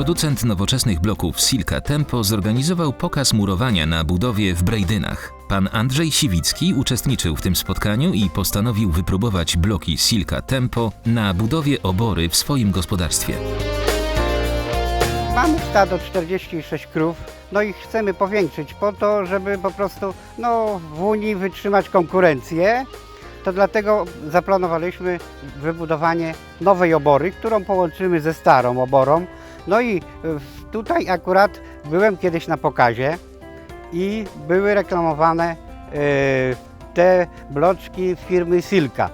Producent nowoczesnych bloków Silka Tempo zorganizował pokaz murowania na budowie w Brejdynach. Pan Andrzej Siwicki uczestniczył w tym spotkaniu i postanowił wypróbować bloki Silka Tempo na budowie obory w swoim gospodarstwie. Mamy stado 46 krów, no i chcemy powiększyć po to, żeby po prostu no, w Unii wytrzymać konkurencję. To dlatego zaplanowaliśmy wybudowanie nowej obory, którą połączymy ze starą oborą. No i w- tutaj akurat byłem kiedyś na pokazie i były reklamowane y, te bloczki firmy Silka.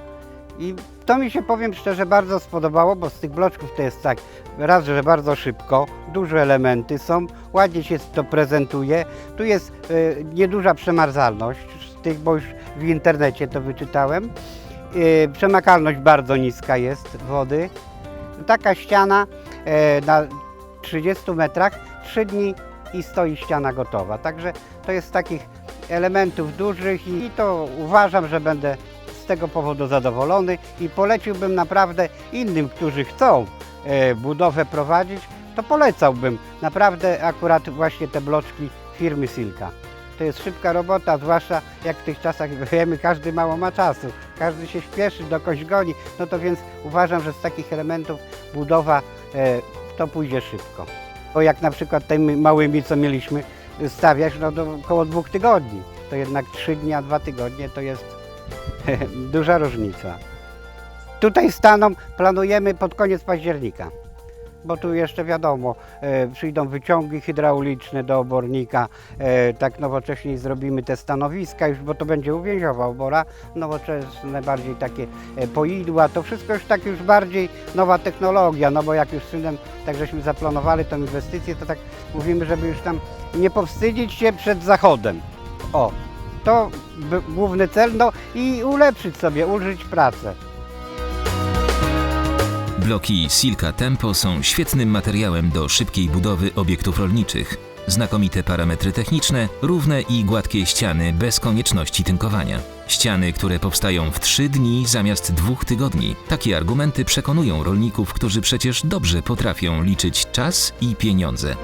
I to mi się, powiem szczerze, bardzo spodobało, bo z tych bloczków to jest tak, raz, że bardzo szybko, duże elementy są, ładnie się to prezentuje. Tu jest y, nieduża przemarzalność z tych, bo już w internecie to wyczytałem. Przemakalność bardzo niska jest wody. Taka ściana na 30 metrach, 3 dni i stoi ściana gotowa. Także to jest takich elementów dużych i to uważam, że będę z tego powodu zadowolony i poleciłbym naprawdę innym, którzy chcą e, budowę prowadzić, to polecałbym naprawdę akurat właśnie te bloczki firmy Silka. To jest szybka robota, zwłaszcza jak w tych czasach wiemy, każdy mało ma czasu, każdy się śpieszy, do kogoś goni, no to więc uważam, że z takich elementów budowa e, to pójdzie szybko. Bo jak na przykład tymi małymi, co mieliśmy stawiać, no do około dwóch tygodni, to jednak trzy dni, a dwa tygodnie to jest duża różnica. Tutaj staną planujemy pod koniec października, bo tu jeszcze wiadomo, e, przyjdą wyciągi hydrauliczne do obornika, e, tak nowocześnie zrobimy te stanowiska już, bo to będzie uwięziowa obora, nowoczesne bardziej takie e, poidła, to wszystko już tak już bardziej nowa technologia, no bo jak już synem tak żeśmy zaplanowali tą inwestycję, to tak mówimy, żeby już tam nie powstydzić się przed zachodem. O, to b- główny cel, no i ulepszyć sobie, ulżyć pracę. Bloki Silka Tempo są świetnym materiałem do szybkiej budowy obiektów rolniczych. Znakomite parametry techniczne, równe i gładkie ściany bez konieczności tynkowania. Ściany, które powstają w 3 dni zamiast dwóch tygodni. Takie argumenty przekonują rolników, którzy przecież dobrze potrafią liczyć czas i pieniądze.